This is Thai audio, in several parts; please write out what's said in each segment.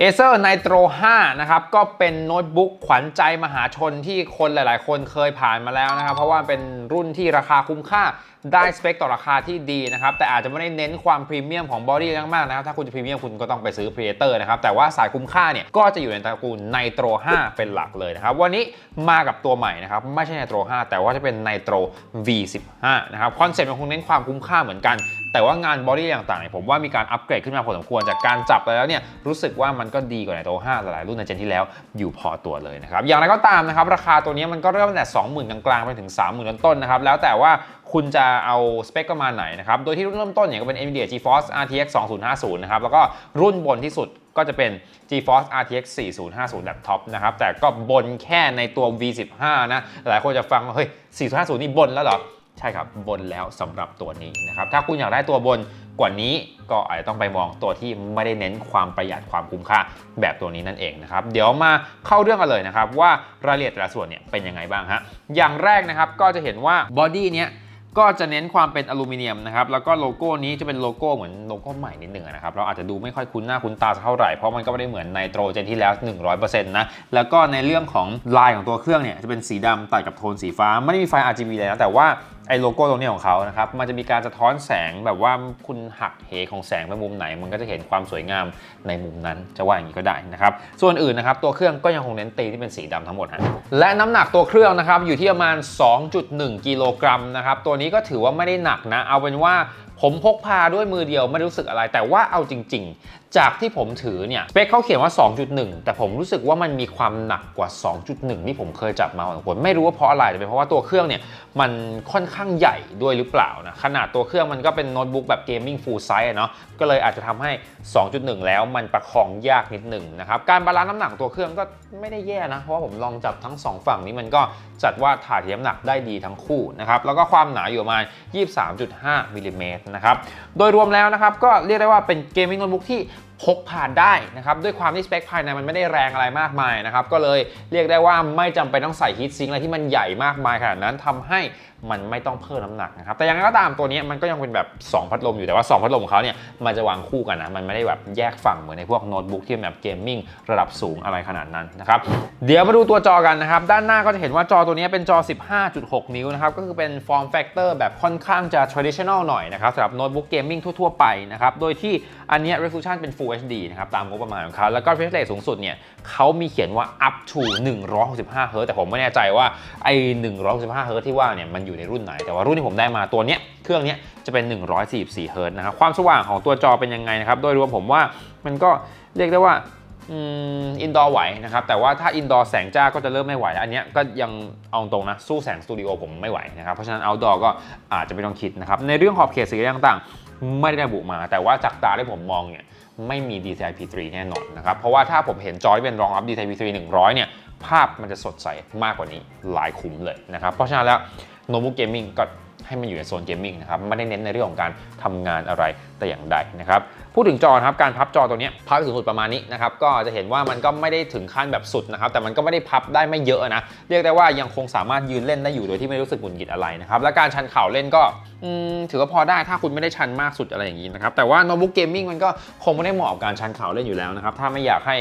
Acer Nitro 5 นะครับ ก็เป็นโน้ตบุ๊กขวัญใจมหาชนที่คนหลาย ๆ คนเคยผ่านมาแล้วนะครับ เพราะว่าเป็นรุ่นที่ราคาคุ้มค่าได้สเปคต่อราคาที่ดีนะครับ แต่อาจจะไม่ได้เน้นความพรีเมียมของบอดี้มากๆนะครับ ถ้าคุณจะพรีเมียมคุณก็ต้องไปซื้อ Predator นะครับ แต่ว่าสายคุ้มค่าเนี่ยก็จะอยู่ในตระกูล Nitro 5เป็นหลักเลยนะครับ วันนี้มากับตัวใหม่นะครับ ไม่ใช่ Nitro 5แต่ว่าจะเป็น Nitro V15 นะครับ คอนเซ็ปต์มันคงเน้นความคุ้มค่าเหมือนกัน แต่ว่างานบอดี้ต่างๆเนี่ยผมว่ามีการอัปเกรดขึ้นมาพอสมควรจากการจับไปแล้วเนี่ยรู้สึกว่ามันก็ดีกว่าในโต5หลายรุ่นในเจนที่แล้วอยู่พอตัวเลยนะครับอย่างไรก็ตามนะครับราคาตัวนี้มันก็เริ่มตั้งแต่ 20,000 กลางๆไปถึง 30,000 ต้นๆนะครับแล้วแต่ว่า คุณจะเอาสเปคประมาณไหนนะครับ โดยที่รุ่นเริ่มต้นเนี่ยก็เป็น NVIDIA GeForce RTX 2050 นะครับ แล้วก็รุ่นบนที่สุดก็จะเป็น GeForce RTX 4050 Laptop นะครับ แต่ก็บนแค่ในตัว V15 นะ หลายคนจะฟังว่าเฮ้ย 4050 นี่บนแล้วเหรอ ใช่ครับบนแล้วสำหรับตัวนี้นะครับ ถ้าคุณอยากได้ตัวบนกว่านี้ก็อาจจะต้องไปมองตัวที่ไม่ได้เน้นความประหยัดความคุ้มค่าแบบตัวนี้นั่นเองนะครับ เดี๋ยวมาเข้าเรื่องกันเลยนะครับว่ารายละเอียดแต่ละส่วนเนี่ยเป็นยังไงบ้างฮะอย่างแรกนะครับก็จะเห็นว่าบอดี้เนี้ย ก็จะเน้นความเป็นอลูมิเนียมนะครับ แล้วก็โลโก้นี้จะเป็นโลโก้เหมือนโลโก้ใหม่นิดหนึ่งนะครับ เราอาจจะดูไม่ค่อยคุ้นหน้าคุ้นตาสักเท่าไหร่ เพราะมันก็ไม่ได้เหมือนไนโตรเจนที่แล้ว 100%นะ แล้วก็ในเรื่องของลายของตัวเครื่องเนี่ยจะเป็นสีดำตัดกับโทนสีฟ้า ไม่ได้มีไฟ RGB เลยนะ แต่ว่า ไอ้โลโก้ตรงนี้ของเขานะครับ มันจะมีการสะท้อนแสงแบบว่าคุณหักเหของแสงไปมุมไหน มันก็จะเห็นความสวยงามในมุมนั้น จะว่าอย่างนี้ก็ได้นะครับ ส่วนอื่นนะครับ ตัวเครื่องก็ยังคงเน้นตีที่เป็นสีดำทั้งหมดฮะ และน้ำหนักตัวเครื่องนะครับ อยู่ที่ประมาณ 2.1 กิโลกรัมนะครับ ตัวนี้ก็ถือว่าไม่ได้หนักนะ เอาเป็นว่าผมพกพาด้วยมือเดียวไม่รู้สึกอะไร แต่ว่าเอาจริง ๆ จากที่ผมถือเนี่ยสเปคเขาเขียนว่า 2.1 แต่ผมรู้สึกว่ามันมีความหนักกว่า 2.1 ที่ผมเคยจับมาของผมไม่รู้ว่าเพราะอะไรแต่เป็นเพราะว่าตัวเครื่องเนี่ยมันค่อนข้างใหญ่ด้วยหรือเปล่านะขนาดตัวเครื่องมันก็เป็นโน้ตบุ๊กแบบเกมมิ่งฟูลไซส์เนาะก็เลยอาจจะทำให้ 2.1 แล้วมันประคองยากนิดหนึ่งนะครับการบาลานซ์น้ำหนักตัวเครื่องก็ไม่ได้แย่นะเพราะว่าผมลองจับทั้งสองฝั่งนี้มันก็จัดว่าถ่ายเทน้ำหนักได้ดีทั้งคู่นะครับแล้วก็ความหนาอยู่ประมาณ 23.5มิลลิเมตรนะครับโดยรวมแล้วนะครับก็เรียกได้ว่าเป็นเกมมิ่งโน้ตบุ๊กที่ พกพานได้นะครับด้วยความที่สเปคภายในมันไม่ได้แรงอะไรมากมายนะครับก็เลยเรียกได้ว่าไม่จำเป็นต้องใส่ฮีทซิงค์อะไรที่มันใหญ่มากมายขนาดนั้นทำให้ มันไม่ต้องเพิ่มน้ำหนักนะครับแต่อย่างไรก็ตามตัวนี้มันก็ยังเป็นแบบ 2 พัดลมอยู่แต่ว่า 2 พัดลมของเขาเนี่ยมันจะวางคู่กันนะมันไม่ได้แบบแยกฝั่งเหมือนในพวกโน้ตบุ๊กที่แบบเกมมิ่งระดับสูงอะไรขนาดนั้นนะครับเดี๋ยวมาดูตัวจอกันนะครับด้านหน้าก็จะเห็นว่าจอตัวนี้เป็นจอ 15.6 นิ้วนะครับก็คือเป็น form factor แบบค่อนข้างจะ traditional หน่อยนะครับสำหรับโน้ตบุ๊กเกมมิ่งทั่วๆไปนะครับโดยที่อันนี้ resolution เป็น Full HD นะครับตามงบประมาณของเขาแล้วก็ refresh rate สูงสุดเนี่ยเขามีเขียนว่า up to 165 Hz แต่ผมไม่แน่ใจว่าไอ้165 Hz ที่ว่าเนี่ยมันอยู่ในรุ่นไหน แต่ว่ารุ่นที่ผมได้มาตัวเนี้ยเครื่องเนี้ยจะเป็น 144 Hz นะครับความสว่างของตัวจอเป็นยังไงนะครับโดยรวมผมว่ามันก็เรียกได้ว่าอินดอร์ไหวนะครับ แต่ว่าถ้าอินดอร์แสงจ้าก็จะเริ่มไม่ไหวแล้วอันนี้ก็ยังเอาตรงนะ สู้แสงสตูดิโอผมไม่ไหวนะครับ เพราะฉะนั้นเอาดอร์ก็อาจจะไม่ต้องคิดนะครับ ในเรื่องขอบเขตสีต่างๆ ไม่ได้ระบุมา แต่ว่าจากตาที่ผมมองเนี่ยไม่มี DCI P3 แน่นอนนะครับ เพราะว่าถ้าผมเห็นจอที่เป็นรองรับ DCI P3 100 เนี่ย ภาพมันจะสดใสมากกว่านี้หลายคุ้มเลยนะครับ เพราะฉะนั้นแล้ว โน้ตบุ๊กเกมมิ่งก็ให้มันอยู่ในโซนเกมมิ่งนะครับไม่ได้เน้นในเรื่องของการทำงานอะไรแต่อย่างใดนะครับพูดถึงจอครับการพับจอตัวนี้พับไปถึงสุดประมาณนี้นะครับก็จะเห็นว่ามันก็ไม่ได้ถึงขั้นแบบสุดนะครับแต่มันก็ไม่ได้พับได้ไม่เยอะนะเรียกได้ว่ายังคงสามารถยืนเล่นได้อยู่โดยที่ไม่รู้สึกหงุดหงิดอะไรนะครับและการชันเข่าเล่นก็ถือว่าพอได้ถ้าคุณไม่ได้ชันมากสุดอะไรอย่างนี้นะครับแต่ว่าโน้ตบุ๊กเกมมิ่งมันก็คงไม่ได้เหมาะกับการชันเข่าเล่นอยู่แล้วนะครับถ้าไม่อยากให้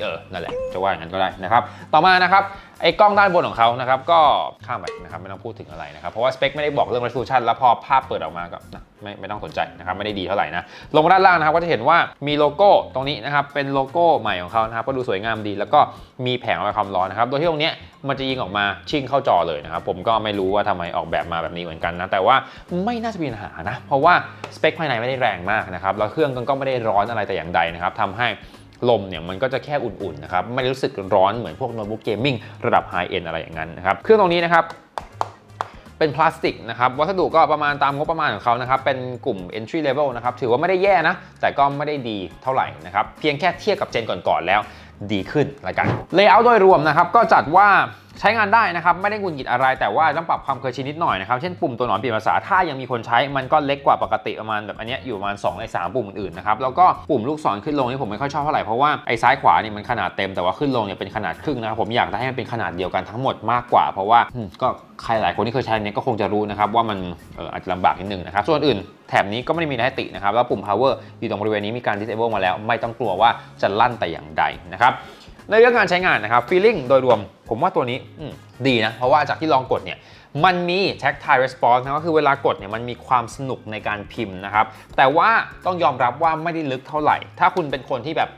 เออนั่นแหละจะว่าอย่างนั้นก็ได้นะครับต่อมานะครับ ไอ้กล้องด้านบนของเขานะครับก็ข้ามไปนะครับไม่ต้องพูดถึงอะไรนะครับเพราะว่าสเปคไม่ได้บอกเรื่อง resolution แล้วพอภาพเปิดออกมาก็นะไม่ไม่ต้องสนใจนะครับไม่ได้ดีเท่าไหร่นะลงมาด้านล่างนะครับก็จะเห็นว่ามีโลโก้ตรงนี้นะครับเป็นโลโก้ใหม่ของเขานะครับก็ดูสวยงามดี แล้วก็มีแผงระบายความร้อนนะครับโดยที่ตรงนี้มันจะยิงออกมาชิ่งเข้าจอเลยนะครับผมก็ไม่รู้ว่าทำไมออกแบบมาแบบนี้เหมือนกันนะแต่ว่าไม่น่าจะมีปัญหานะเพราะว่าสเปคภายในไม่ได้แรงมากนะครับแล้วเครื่องก็ไม่ได้ร้อนอะไรแต่อย่างใดนะครับทำให้ ลมเนี่ยมันก็จะแค่อุ่นๆนะครับไม่ได้รู้สึกร้อนเหมือนพวกโน้ตบุ๊กเกมมิ่งระดับไฮเอ็นอะไรอย่างนั้นนะครับเครื่องตรงนี้นะครับเป็นพลาสติกนะครับวัสดุก็ประมาณตามงบประมาณของเขานะครับเป็นกลุ่ม entry level นะครับถือว่าไม่ได้แย่นะ แต่ก็ไม่ได้ดีเท่าไหร่นะครับเพียงแค่เทียบกับเจนก่อนๆแล้วดีขึ้นละกัน layout โดยรวมนะครับก็จัดว่า ใช้งานได้นะครับไม่ได้หงุนหงิดอะไร แต่ว่าต้องปรับความเคยชินนิดหน่อยนะครับเช่นปุ่มตัวหนอนเปลี่ยนภาษาถ้ายังมีคนใช้มันก็เล็กกว่าปกติประมาณแบบอันนี้อยู่ประมาณ2ใน3ปุ่มอื่นๆนะครับแล้วก็ปุ่มลูกศรขึ้นลงนี่ผมไม่ค่อยชอบเท่าไหร่เพราะว่าไอ้ซ้ายขวานี่มันขนาดเต็มแต่ว่าขึ้นลงเนี่ยเป็นขนาดครึ่งนะครับผมอยากให้มันเป็นขนาดเดียวกันทั้งหมดมากกว่า เพราะว่าก็ใครหลายคนที่เคยใช้เนี่ยก็คงจะรู้นะครับว่ามันอออาจจะลำบากนิดนึงนะครับส่วนอื่นแถบนี้ก็ไม่ได้มีอะไรให้ตินะครับแล้วปุ่ม power อยู่ตรงบริเวณนี้มีการ disable มาแล้ว ไม่ต้องกลัวว่าจะลั่นแต่อย่างใดนะครับ ในเรื่องการใช้งานนะครับ feeling โดยรวมผมว่าตัวนี้ดีนะ เพราะว่าจากที่ลองกดเนี่ยมันมี tactile response นะก็คือเวลากดเนี่ยมันมีความสนุกในการพิมพ์นะครับ แต่ว่าต้องยอมรับว่าไม่ได้ลึกเท่าไหร่ ถ้าคุณเป็นคนที่แบบ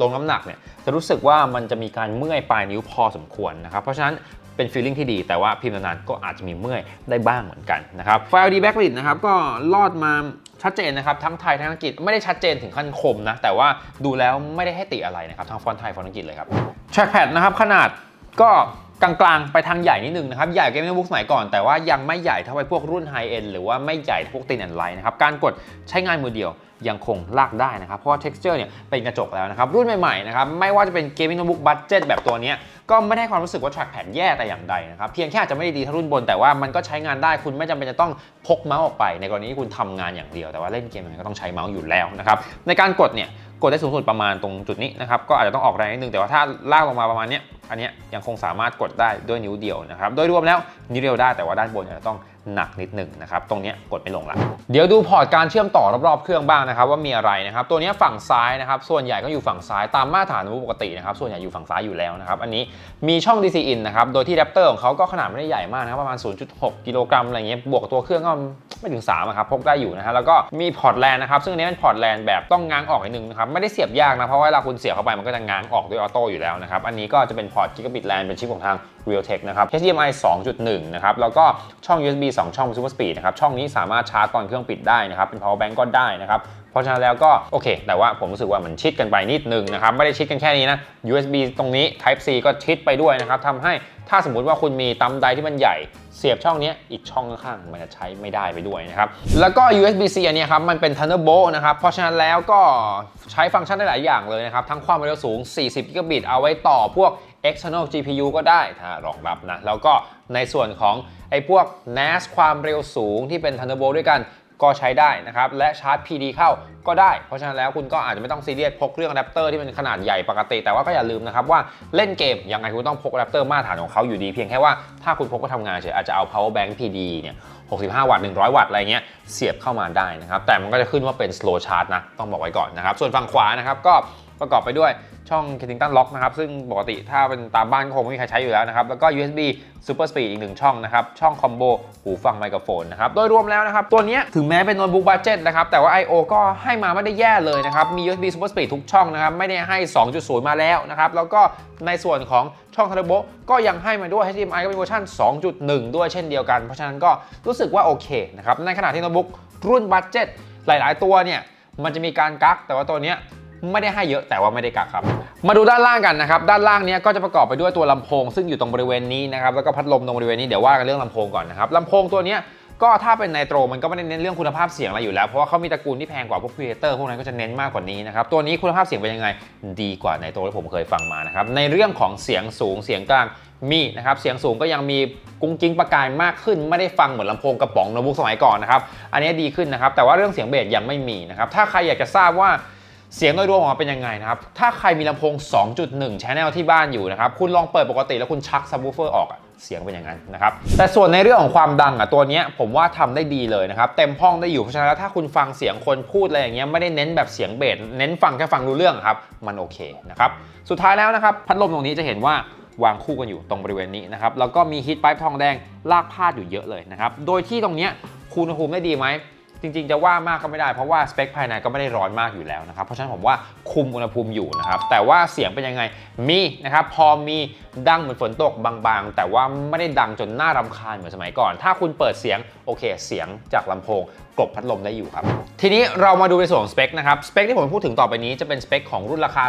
ลงน้ำหนักเนี่ยจะรู้สึกว่ามันจะมีการเมื่อยปลายนิ้วพอสมควรนะครับ เพราะฉะนั้น เป็น feeling ที่ดี แต่ว่าพิมพ์นานๆก็อาจจะมีเมื่อยได้บ้างเหมือนกันนะครับไฟล์ D backlit นะครับก็ลอดมาชัดเจนนะครับทั้งไทยทั้งอังกฤษไม่ได้ชัดเจนถึงขั้นคมนะแต่ว่าดูแล้วไม่ได้ให้ติอะไรนะครับทั้งฟอนต์ไทยฟอนต์อังกฤษเลยครับ trackpad นะครับขนาดก็กลางๆ ไปทางใหญ่นิดนึงนะครับ ใหญ่กว่าเกมมิ่งบุ๊กสมัยก่อน แต่ว่ายังไม่ใหญ่เท่าไปพวกรุ่นไฮเอ็นหรือว่าไม่ใหญ่พวกตินแอนไลน์นะครับ การกดใช้งานมือเดียว ยังคงลากได้นะครับ เพราะว่า texture เนี่ยเป็นกระจกแล้วนะครับ รุ่นใหม่ๆนะครับไม่ว่าจะเป็นเกมมิ่งบุ๊กบัตเจ็ตแบบตัวนี้ก็ไม่ได้ความรู้สึกว่า trackpad แย่แต่อย่างใดนะครับ เพียงแค่อาจจะไม่ได้ดีเท่ารุ่นบน แต่ว่ามันก็ใช้งานได้คุณไม่จำเป็นจะต้องพกเมาส์ออกไป ในกรณีที่คุณทำงานอย่างเดียว แต่ว่าเล่นเกมมันก็ต้องใช้เมาส์อยู่แล้วนะครับในการกดเนี่ย กดได้สูงสุดประมาณตรงจุดนี้นะครับก็อาจจะต้องออกแรงนิดนึงแต่ว่าถ้าลากลงมาประมาณนี้อันนี้ยังคงสามารถกดได้ด้วยนิ้วเดียวนะครับโดยรวมแล้วนิ้วเดียวได้แต่ว่าด้านบนอาจจะต้องหนักนิดหนึ่งนะครับตรงนี้กดไม่ลงละเดี๋ยวดูพอร์ตการเชื่อมต่อรอบๆเครื่องบ้างนะครับว่ามีอะไรนะครับตัวนี้ฝั่งซ้ายนะครับส่วนใหญ่ก็อยู่ฝั่งซ้ายตามมาตรฐานน้ตบุ๊กปกตินะครับส่วนใหญ่อยู่ฝั่งซ้ายอยู่แล้วนะครับอันนี้มีช่อง DC in นะครับโดยที่แรปเตอร์ของเขาก็ขนาดไม่ได้ใหญ่มากนะครับประมาณ 0.6 กิโลกรัมอะไรเงี้ยบวกตัวเครื่องก็ ไม่ถึง3อะครับพกได้อยู่นะฮะแล้วก็มีพอร์ตแลนนะครับซึ่งอันนี้เป็นพอร์ตแลนแบบต้องง้างออกนิดนึงนะครับไม่ได้เสียบยากนะเพราะว่าเวลาคุณเสียบเข้าไปมันก็จะง้างออกด้วยออโต้อยู่แล้วนะครับอันนี้ก็จะเป็นพอร์ตกิกะบิตแลนเป็นชิปของทาง Realtek นะครับ HDMI 2.1 นะครับ แล้วก็ช่อง USB 2 ช่อง Super Speed นะครับ ช่องนี้สามารถชาร์จตอนเครื่องปิดได้นะครับ เป็น power bank ก็ได้นะครับ ราะฉะนั้นแล้วก็โอเค แต่ว่าผมรู้สึกว่ามันชิดกันไปนิดนึงนะครับ ไม่ได้ชิดกันแค่นี้นะ USB ตรงนี้ Type C ก็ชิดไปด้วยนะครับทำให้ถ้าสมมุติว่าคุณมีตำไดที่มันใหญ่เสียบช่องนี้อีกช่องข้างๆมันจะใช้ไม่ได้ไปด้วยนะครับ แล้วก็ USB-C อันนี้ครับ มันเป็น Thunderbolt นะครับ เพราะฉะนั้นแล้วก็ใช้ฟังก์ชันได้หลายอย่างเลยนะครับ ทั้งความเร็วสูง 40 กิกะบิตเอาไว้ต่อพวก external GPU ก็ได้ถ้ารองรับนะ แล้วก็ในส่วนของไอ้พวก NAS ความเร็วสูงที่เป็น Thunderbolt ด้วยกัน ก็ใช้ได้นะครับและชาร์จ PD เข้าก็ได้ เพราะฉะนั้นแล้วคุณก็อาจจะไม่ต้องซีเรียสพกเครื่องอะแดปเตอร์ที่เป็นขนาดใหญ่ปกติ แต่ว่าก็อย่าลืมนะครับว่าเล่นเกมยังไงคุณต้องพกอะแดปเตอร์มาตรฐานของเขาอยู่ดีเพียงแค่ว่าถ้าคุณพกก็ทำงานเฉยอาจจะเอา power bank PD เนี่ย65 วัตต์ 100 วัตต์ อะไรเงี้ย เสียบเข้ามาได้นะครับ แต่มันก็จะขึ้นว่าเป็น slow charge นะ ต้องบอกไว้ก่อนนะครับ ส่วนฝั่งขวานะครับ ก็ ประกอบไปด้วยช่อง Kensington Lock นะครับ ซึ่งปกติถ้าเป็นตามบ้านก็คงไม่มีใครใช้อยู่แล้วนะครับ แล้วก็ USB Super Speed อีกหนึ่งช่องนะครับ ช่องคอมโบหูฟังไมโครโฟนนะครับ โดยรวมแล้วนะครับ ตัวนี้ถึงแม้เป็นโน้ตบุ๊กบัดเจ็ตนะครับ แต่ว่า I/O ก็ให้มาไม่ได้แย่เลยนะครับ มี USB Super Speed ทุกช่องนะครับ ไม่ได้ให้ 2.0 มาแล้วนะครับ แล้วก็ในส่วนของช่อง Thunderbolt ก็ยังให้มาด้วย HDMI ก็เป็นเวอร์ชัน2.1 ด้วยเช่นเดียวกัน เพราะฉะนั้นก็รู้สึกว่าโอเคนะครับ ในขณะที่โน้ตบุ๊กรุ่นบัดเจ็ตหลาย ๆ ตัวเนี่ยมันจะมีการกักแต่ว่าตัวเนี้ย ไม่ได้ให้เยอะแต่ว่าไม่ได้กักครับ มาดูด้านล่างกันนะครับ ด้านล่างเนี้ยก็จะประกอบไปด้วยตัวลำโพง ซึ่งอยู่ตรงบริเวณนี้นะครับ แล้วก็พัดลมตรงบริเวณนี้ เดี๋ยวว่ากันเรื่องลำโพงก่อนนะครับลำโพงตัวเนี้ยก็ถ้าเป็นไนโตรมันก็ไม่ได้เน้นเรื่องคุณภาพเสียงอะไรอยู่แล้ว เพราะว่าเขามีตระกูลที่แพงกว่าพวกพรีเเตอร์พวกนั้นก็จะเน้นมากกว่านี้นะครับ ตัวนี้คุณภาพเสียงเป็นยังไง ดีกว่าไนโตรที่ผมเคยฟังมานะครับ ในเรื่องของเสียงสูงเสียงกลางมีนะครับ เสียงสูงก็ยังมีกุ้งกิ้งประกายมากขึ้น ไม่ได้ฟังเหมือนลำโพงกระป๋องโน้ตบุ๊กสมัยก่อนนะครับ อันนี้ดีขึ้นนะครับ แต่ว่าเรื่องเสียงเบสยังไม่มีนะครับ ถ้าใครอยากจะทราบว่า เสียงโดยรวมออกมาเป็นยังไงนะครับ ถ้าใครมีลำโพง 2.1 channel ที่บ้านอยู่นะครับ คุณลองเปิดปกติแล้วคุณชักซับวูเฟอร์ออกเสียงเป็นอย่างนั้นนะครับ แต่ส่วนในเรื่องของความดังอะตัวนี้ผมว่าทำได้ดีเลยนะครับ เต็มห้องได้อยู่เพราะฉะนั้นถ้าคุณฟังเสียงคนพูดอะไรอย่างเงี้ยไม่ได้เน้นแบบเสียงเบสเน้นฟังแค่ฟังรู้เรื่องครับ มันโอเคนะครับ สุดท้ายแล้วนะครับ พัดลมตรงนี้จะเห็นว่าวางคู่กันอยู่ตรงบริเวณนี้นะครับแล้วก็มีฮีทไ i ป์ทองแดงลากพาดอยู่เยอะเลยนะครับโดยที่ตรงเนี้ยคูณอุณหภูมิได้ดีไหม จริงๆ จะว่ามากก็ไม่ได้เพราะว่าสเปคภายในก็ไม่ได้ร้อนมากอยู่แล้วนะครับ เพราะฉะนั้นผมว่าคุมอุณหภูมิอยู่นะครับ แต่ว่าเสียงเป็นยังไงมีนะครับ พอมีดังเหมือนฝนตกบางๆ แต่ว่าไม่ได้ดังจนน่ารำคาญเหมือนสมัยก่อน ถ้าคุณเปิดเสียงโอเค เสียงจากลำโพง กลบพัดลมได้อยู่ครับ ทีนี้เรามาดูในส่วนของสเปคนะครับ สเปคที่ผมพูดถึงต่อไปนี้จะเป็นสเปคของรุ่นราคา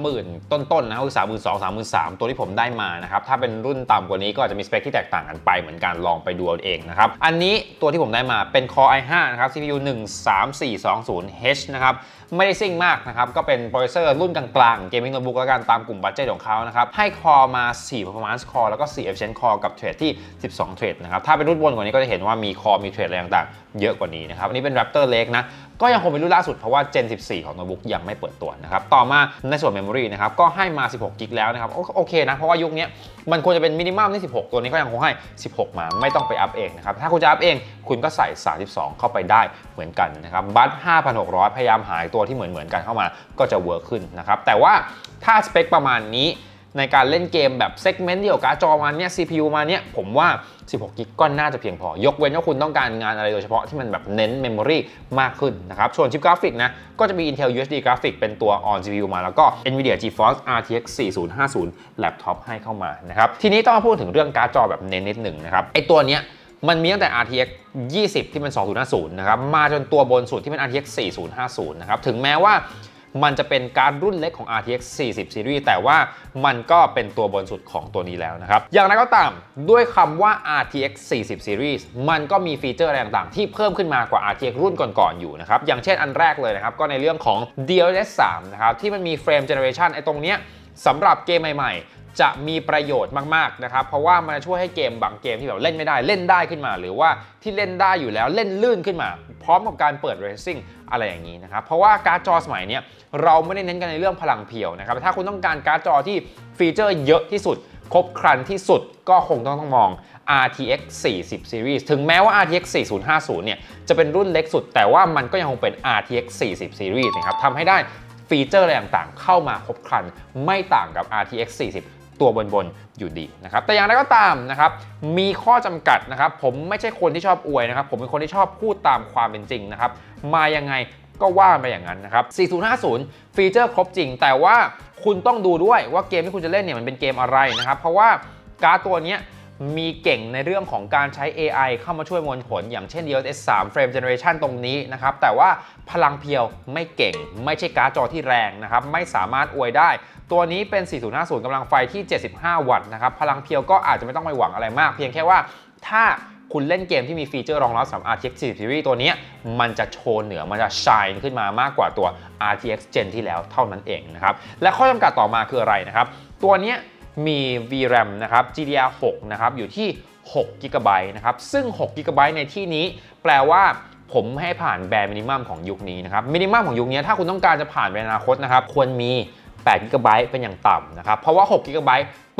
30,000 ต้นๆนะคือ32,000 33,000 ตัวที่ผมได้มานะครับ ถ้าเป็นรุ่นต่ำกว่านี้ก็อาจจะมีสเปคที่แตกต่างกันไปเหมือนกันลองไปดูเอาเองนะครับ อันนี้ตัวที่ผมได้มาเป็น Core i5 นะครับ CPU 13420H นะครับไม่ได้ซิ่งมากนะครับ ก็เป็นโปรเซสเซอร์รุ่นกลางๆเกมมิ่งโน้ตบุ๊กแล้วกันตามกลุ่มบัตเจ็ตของเขานะครับ ให้คอมา 4 performance core แล้วก็ 4 efficient core กับเทรดที่ 12 เทรดนะครับ ถ้าเป็นรุ่นบนกว่านี้ก็จะเห็นว่ามีคอมีเทรดอะไรต่างๆ เยอะกว่านี้นะครับ อันนี้เป็น Raptor Lake นะ ก็ยังคงเป็นรุ่นล่าสุดเพราะว่า Gen 14 ของโน้ตบุ๊กยังไม่เปิดตัวนะครับ ต่อมาในส่วน Memory นะครับ ก็ให้มา 16 กิกแล้วนะครับ โอเคนะ เพราะว่ายุคนี้มันควรจะเป็นมินิมัมที่16 ตัวนี้ก็ยังคงให้ 16 มาไม่ต้องไปอัพเองนะครับ ถ้าคุณจะอัพเองคุณก็ใส่ 32 เข้าไปได้เหมือนกันนะครับบัต5,600 พยายามหาตัวที่เหมือนเหมือนกันเข้ามาก็จะเวิร์คขึ้นนะครับแต่ว่าถ้าสเปคประมาณนี้ ในการเล่นเกมแบบเซกเมนต์เดียวกับกาจอมาเนี่ย CPU มาเนี่ยผมว่า 16กิกก็น่าจะเพียงพอ ยกเว้นว่าคุณต้องการงานอะไรโดยเฉพาะที่มันแบบเน้นเมมโมรีมากขึ้นนะครับ ส่วนชิปกราฟิกนะ ก็จะมี Intel UHD กราฟิกเป็นตัว on CPU มาแล้วก็ Nvidia GeForce RTX 4050 Laptop ให้เข้ามานะครับ ทีนี้ต้องมาพูดถึงเรื่องการ์ดจอแบบเน้นนิดหนึ่งนะครับ ไอตัวเนี้ยมันมีตั้งแต่ RTX 20 ที่เป็น2050 นะครับ มาจนตัวบนสุดที่เป็น RTX 4050 นะครับ ถึงแม้ว่า มันจะเป็นการรุ่นเล็กของ RTX 40 Series แต่ว่ามันก็เป็นตัวบนสุดของตัวนี้แล้วนะครับ อย่างไรก็ตามด้วยคำว่า RTX 40 Series มันก็มีฟีเจอร์อะไรต่างๆ ที่เพิ่มขึ้นมากว่า RTX รุ่นก่อนๆอยู่นะครับ อย่างเช่นอันแรกเลยนะครับ ก็ในเรื่องของ DLSS 3นะครับที่มันมี Frame Generation ไอ้ตรงเนี้ย สำหรับเกมใหม่ๆ จะมีประโยชน์มากๆนะครับ เพราะว่ามันจะช่วยให้เกมบางเกมที่แบบเล่นไม่ได้เล่นได้ขึ้นมา หรือว่าที่เล่นได้อยู่แล้วเล่นลื่นขึ้นมา พร้อมกับการเปิด racing อะไรอย่างนี้นะครับ เพราะว่าการ์ดจอสมัยนี้เราไม่ได้เน้นกันในเรื่องพลังเพียวนะครับ ถ้าคุณต้องการการ์ดจอที่ฟีเจอร์เยอะที่สุด ครบครันที่สุดก็คงต้องต้องมอง RTX 40 Series ถึงแม้ว่า RTX 4050 เนี่ย จะเป็นรุ่นเล็กสุด แต่ว่ามันก็ยังคงเป็น RTX 40 Series นะครับทำให้ได้ ฟีเจอร์อะไรต่างๆ เข้ามาครบครัน ไม่ต่างกับ RTX 40 ตัวบนๆ อยู่ดีนะครับ แต่อย่างไรก็ตามนะครับ มีข้อจำกัดนะครับ ผมไม่ใช่คนที่ชอบอวยนะครับ ผมเป็นคนที่ชอบพูดตามความเป็นจริงนะครับ มายังไงก็ว่าไปอย่างนั้นนะครับ 4050 ฟีเจอร์ครบจริง แต่ว่าคุณต้องดูด้วยว่าเกมที่คุณจะเล่นเนี่ยมันเป็นเกมอะไรนะครับ เพราะว่าการ์ดตัวเนี้ย มีเก่งในเรื่องของการใช้ AI เข้ามาช่วยมวลผล อย่างเช่น DLSS 3 Frame Generation ตรงนี้นะครับ แต่ว่าพลังเพียวไม่เก่ง ไม่ใช่การ์ดจอที่แรงนะครับ ไม่สามารถอวยได้ ตัวนี้เป็น 4050กำลังไฟที่ 75 วัตต์นะครับ พลังเพียวก็อาจจะไม่ต้องไปหวังอะไรมาก เพียงแค่ว่าถ้าคุณเล่นเกมที่มีฟีเจอร์รองรับสำหรับ RTX 40 Series ตัวนี้มันจะโชว์เหนือ มันจะ shine ขึ้นมามากกว่าตัว RTX Gen ที่แล้วเท่านั้นเองนะครับ และข้อจำกัดต่อมาคืออะไรนะครับ ตัวนี้ มี VRAM นะครับ GDDR6 นะครับอยู่ที่6 GB นะครับ ซึ่ง6 GB ในที่นี้แปลว่าผมให้ผ่านแบรมินิมัมของยุคนี้นะครับ มินิมัมของยุคนี้ถ้าคุณต้องการจะผ่านไปในอนาคตนะครับ ควรมี8 GB เป็นอย่างต่ำนะครับ เพราะว่า 6 GB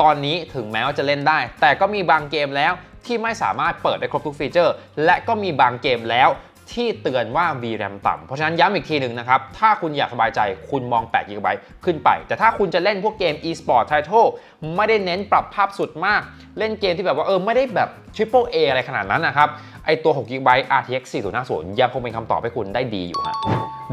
ตอนนี้ถึงแม้ว่าจะเล่นได้ แต่ก็มีบางเกมแล้วที่ไม่สามารถเปิดได้ครบทุกฟีเจอร์ และก็มีบางเกมแล้ว ที่เตือนว่า VRAM ต่ำเพราะฉะนั้นย้ำอีกทีหนึ่งนะครับ ถ้าคุณอยากสบายใจคุณมอง8 GB ขึ้นไป แต่ถ้าคุณจะเล่นพวกเกม e-sport title ไม่ได้เน้นปรับภาพสุดมาก เล่นเกมที่แบบว่าเออไม่ได้แบบ Triple A อะไรขนาดนั้นนะครับ ไอตัว6 GB RTX 4050 ยังคงเป็นคำตอบให้คุณได้ดีอยู่ฮะ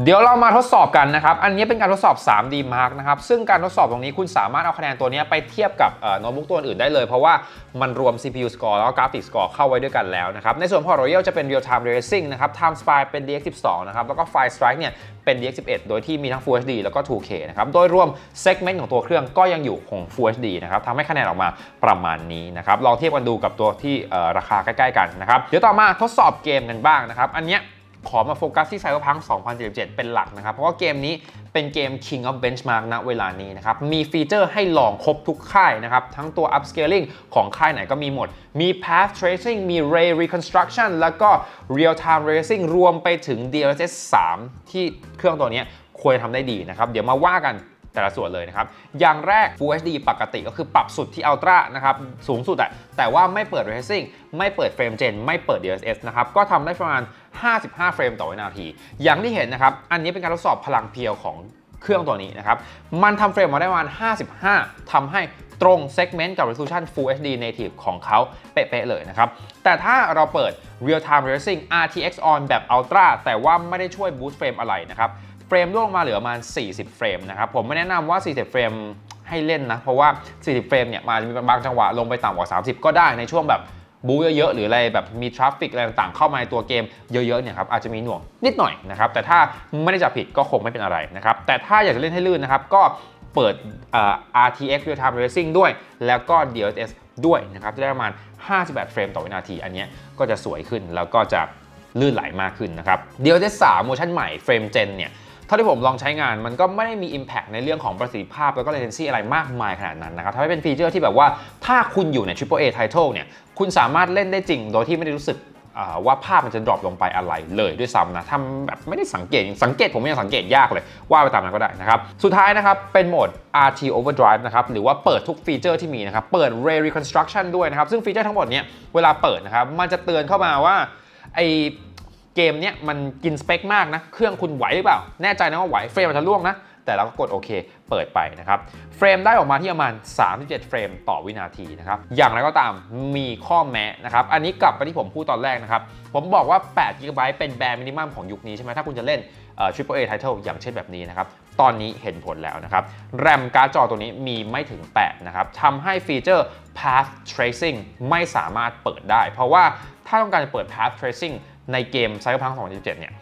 เดี๋ยวเรามาทดสอบกันนะครับ อันนี้เป็นการทดสอบ 3D Mark นะครับ ซึ่งการทดสอบตรงนี้คุณสามารถเอาคะแนนตัวนี้ไปเทียบกับโน้ตบุ๊กตัวอื่นได้เลย เพราะว่ามันรวม CPU score แล้วก็ Graphics score เข้าไว้ด้วยกันแล้วนะครับ ในส่วนของ Royal จะเป็น Real Time Racing นะครับ Time Spy เป็น DX12 นะครับ แล้วก็ Fire Strike เนี่ยเป็น DX11 โดยที่มีทั้ง Full HD แล้วก็ 2K นะครับ โดยรวมเซกเมนต์ของตัวเครื่องก็ยังอยู่ของ Full HD นะครับทำให้คะแนนออกมาประมาณนี้นะครับ ลองเทียบกันดูกับตัวที่ราคาใกล้ๆกันนะครับ เดี๋ยวต่อมาทดสอบเกมกันบ้างนะครับ อันเนี้ย ขอมาโฟกัสที่ไซเบอร์พัง2077 เป็นหลักนะครับ เพราะว่าเกมนี้เป็นเกม King of Benchmark ณเวลานี้นะครับ มีฟีเจอร์ให้ลองครบทุกค่ายนะครับ ทั้งตัว upscaling ของค่ายไหนก็มีหมด มี path tracing มี ray reconstruction แล้วก็ real time racing รวมไปถึง DLSS 3 ที่เครื่องตัวนี้ควรทำได้ดีนะครับ เดี๋ยวมาว่ากัน แต่ละส่วนเลยนะครับ อย่างแรก Full HD ปกติก็คือปรับสุดที่ Ultra นะครับ สูงสุดอะแต่ว่าไม่เปิด Racing ไม่เปิด Frame Gen ไม่เปิด DLSS นะครับ ก็ทำได้ประมาณ 55 เฟรมต่อวินาที อย่างที่เห็นนะครับ อันนี้เป็นการทดสอบพลังเพียวของเครื่องตัวนี้นะครับ มันทำเฟรมมาได้ประมาณ 55ทำให้ตรง segment กับ resolution Full HD native ของเขาเป๊ะๆเลยนะครับ แต่ถ้าเราเปิด Real Time Racing RTX on แบบ Ultra แต่ว่าไม่ได้ช่วย boost เฟรมอะไรนะครับ เฟรมร่วงมาเหลือประมาณ 40 เฟรมนะครับ ผมไม่แนะนำว่า 40 เฟรมให้เล่นนะ เพราะว่า 40 เฟรมเนี่ยมันมีบางจังหวะลงไปต่ำกว่า 30 ก็ได้ในช่วงแบบบูเยอะๆหรืออะไรแบบมีทราฟฟิกอะไรต่างๆเข้ามาในตัวเกมเยอะๆเนี่ยครับอาจจะมีหน่วงนิดหน่อยนะครับ แต่ถ้าไม่ได้จับผิดก็คงไม่เป็นอะไรนะครับ แต่ถ้าอยากจะเล่นให้ลื่นนะครับก็เปิด RTX Real Time Racing ด้วย แล้วก็ DLSS ด้วยนะครับจะได้ประมาณ 58 เฟรมต่อวินาที อันนี้ก็จะสวยขึ้นแล้วก็จะลื่นไหลมากขึ้นนะครับ DLSS 3เวอร์ชันใหม่เฟรมเจนเนี่ย ท่าที่ผมลองใช้งานมันก็ไม่ได้มี Impact ในเรื่องของประสิทธิภาพแล้วก็ latency อะไรมากมายขนาดนั้นนะครับทำให้เป็นฟีเจอร์ที่แบบว่าถ้าคุณอยู่ใน Triple A Title เนี่ยคุณสามารถเล่นได้จริง โดยที่ไม่ได้รู้สึกว่าภาพมันจะดรอปลงไปอะไรเลยด้วยซ้ำนะทำแบบไม่ได้สังเกตสังเกตผมยังสังเกตยากเลย ว่าไปตามนั้นก็ได้นะครับ สุดท้ายนะครับ เป็นโหมด RT Overdrive นะครับ หรือว่าเปิดทุกฟีเจอร์ที่มีนะครับ เปิด Ray Reconstruction ด้วยนะครับ ซึ่งฟีเจอร์ทั้งหมดเนี้ยเวลาเปิดนะครับ มันจะเตือนเข้ามาว่าไอ เกมเนี้ยมันกินสเปคมากนะ เครื่องคุณไหวหรือเปล่า แน่ใจนะว่าไหว เฟรมมันจะล่วงนะ แต่เราก็กดโอเค เปิดไปนะครับ เฟรมได้ออกมาที่ประมาณ 37 เฟรมต่อวินาทีนะครับ อย่างไรก็ตามมีข้อแม้นะครับ อันนี้กลับไปที่ผมพูดตอนแรกนะครับ ผมบอกว่า8 GB เป็นแบร์มินิมัมของยุคนี้ใช่ไหมถ้าคุณจะเล่นเอ่อ Triple A Title อย่างเช่นแบบนี้นะครับ ตอนนี้เห็นผลแล้วนะครับ แรมการ์ดจอตัวนี้มีไม่ถึง 8 นะครับทำให้ฟีเจอร์ Path Tracing ไม่สามารถเปิดได้ เพราะว่าถ้าต้องการจะเปิด Path Tracing ในเกมไซเบอร์พังเจ็ดเนี่ย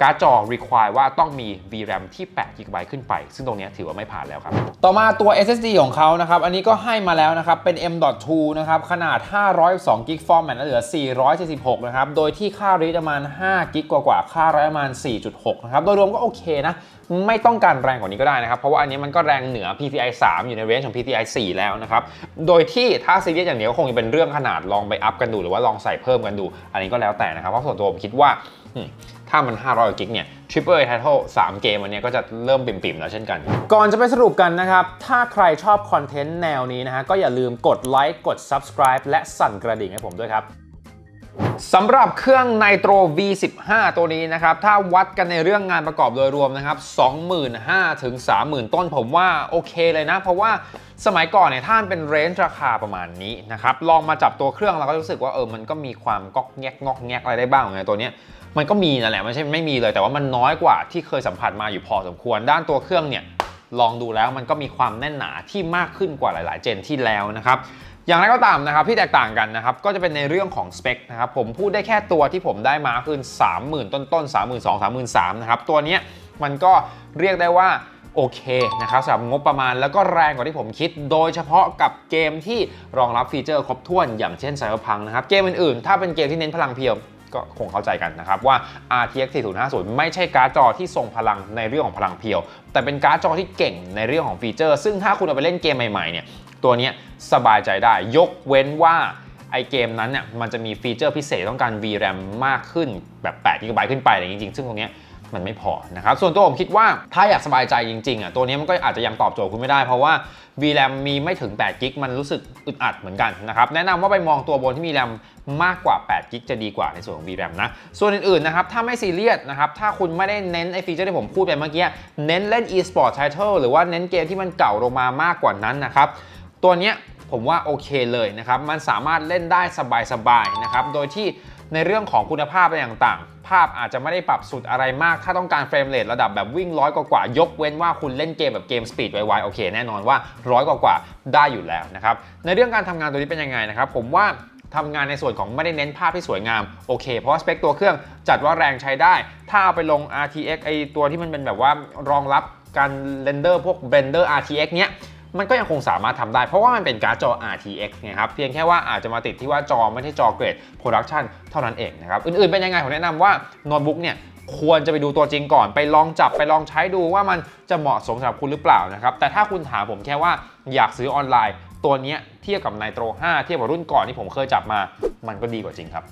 การ์ดจอ require ว่าต้องมี VRAM ที่8 GB ขึ้นไป ซึ่งตรงเนี้ยถือว่าไม่ผ่านแล้วครับ ต่อมาตัว SSD ของเขานะครับ อันนี้ก็ให้มาแล้วนะครับ เป็น M.2 นะครับ ขนาด 512 g b format และเหลือ 476 นะครับ โดยที่ค่า read ประมาณ5 g b กว่าๆ ค่า write ประมาณ 4.6 นะครับ โดยรวมก็โอเคนะ ไม่ต้องการแรงกว่านี้ก็ได้นะครับ เพราะว่าอันนี้มันก็แรงเหนือ PCI 3 อยู่ในเรนจ์ของ PCI 4 แล้วนะครับ โดยที่ถ้าซีเรียสอย่างเดียวก็คงจะเป็นเรื่องขนาดลองไปอัพกันดู หรือว่าลองใส่เพิ่มกันดู อันนี้ก็แล้วแต่นะครับ เพราะส่วนตัวผมคิดว่าอืม ถ้ามัน 500 กิกเนี่ย Triple A Title 3เกมอันเนี้ยก็จะเริ่มปิ่มๆแล้วเช่นกัน ก่อนจะไปสรุปกันนะครับ ถ้าใครชอบคอนเทนต์แนวนี้นะฮะก็อย่าลืมกดไลค์กด Subscribe และสั่นกระดิ่งให้ผมด้วยครับสำหรับเครื่อง Nitro V15 ตัวนี้นะครับ ถ้าวัดกันในเรื่องงานประกอบโดยรวมนะครับ 25,000 ถึง 30,000 ต้นผมว่าโอเคเลยนะ เพราะว่าสมัยก่อนเนี่ยถ้ามันเป็นเรนจ์ราคาประมาณนี้นะครับ ลองมาจับตัวเครื่องเราก็รู้สึกว่าเออมันก็มีความก๊อกแงกงอกแงกอะไรได้บ้างไงตัวเนี้ย มันก็มีนั่นแหละไม่ใช่ไม่มีเลย แต่ว่ามันน้อยกว่าที่เคยสัมผัสมาอยู่พอสมควร ด้านตัวเครื่องเนี่ยลองดูแล้วมันก็มีความแน่นหนาที่มากขึ้นกว่าหลาย ๆ เจนที่แล้วนะครับอย่างไรก็ตามนะครับที่แตกต่างกันนะครับก็จะเป็นในเรื่องของสเปคนะครับผมพูดได้แค่ตัวที่ผมได้มาคือ 30,000 ต้นต้นๆ32,000 33,000นะครับตัวนี้มันก็เรียกได้ว่าโอเคนะครับสำหรับงบประมาณแล้วก็แรงกว่าที่ผมคิด โดยเฉพาะกับเกมที่รองรับฟีเจอร์ครบถ้วนอย่างเช่น Cyberpunk นะครับเกมอื่นๆ ถ้าเป็นเกมที่เน้นพลังเพียว ก็คงเข้าใจกันนะครับว่า RTX 4050 ไม่ใช่การ์ดจอที่ทรงพลังในเรื่องของพลังเพียว แต่เป็นการ์ดจอที่เก่งในเรื่องของฟีเจอร์ ซึ่งถ้าคุณเอาไปเล่นเกมใหม่ๆเนี่ยตัวนี้สบายใจได้ยกเว้นว่าไอเกมนั้นเนี่ยมันจะมีฟีเจอร์พิเศษต้องการ VRAM มากขึ้นแบบ8 GB ขึ้นไปอะไรจริงๆซึ่งตรงเนี้ย มันไม่พอนะครับส่วนตัวผมคิดว่าถ้าอยากสบายใจจริงๆอะตัวนี้มันก็อาจจะยังตอบโจทย์คุณไม่ได้เพราะว่า VRAM มีไม่ถึง8 g b มันรู้สึกอึดอัดเหมือนกันนะครับแนะนำว่าไปมองตัวบนที่มี RAM มากกว่า8 g b จะดีกว่าในส่วนของ VRAM นะส่วนอื่นๆนะครับถ้าไม่ซีเรียสนะครับถ้าคุณไม่ได้เน้นไอฟีเจอร์ที่ผมพูดไปเมื่อกี้เน้นเล่น e-sport title หรือว่าเน้นเกมที่มันเก่าลงมามากกว่านั้นนะครับตัวเนี้ยผมว่าโอเคเลยนะครับ มันสามารถเล่นได้สบายๆนะครับ โดยที่ในเรื่องของคุณภาพอะไรต่างๆ ภาพอาจจะไม่ได้ปรับสุดอะไรมาก ถ้าต้องการเฟรมเรทระดับแบบวิ่งร้อยกว่าๆยกเว้นว่าคุณเล่นเกมแบบเกมสปีดไวๆโอเคแน่นอนว่าร้อยกว่าได้อยู่แล้วนะครับในเรื่องการทำงานตัวนี้เป็นยังไงนะครับผมว่าทำงานในส่วนของไม่ได้เน้นภาพที่สวยงามโอเค เพราะสเปคตัวเครื่องจัดว่าแรงใช้ได้ ถ้าเอาไปลง RTX ไอตัวที่มันเป็นแบบว่ารองรับการเรนเดอร์พวก Blender RTX เนี้ย มันก็ยังคงสามารถทำได้ เพราะว่ามันเป็นการ์ดจอ RTX ไงครับ เพียงแค่ว่าอาจจะมาติดที่ว่าจอไม่ใช่จอเกรด Production เท่านั้นเองนะครับ อื่นๆเป็นยังไงผมแนะนำว่าโน้ตบุ๊กเนี่ยควรจะไปดูตัวจริงก่อนไปลองจับไปลองใช้ดูว่ามันจะเหมาะสมสำหรับคุณหรือเปล่านะครับ แต่ถ้าคุณถามผมแค่ว่าอยากซื้อออนไลน์ ตัวนี้เทียบกับ Nitro 5เทียบกับรุ่นก่อนที่ผมเคยจับมา มันก็ดีกว่าจริงครับ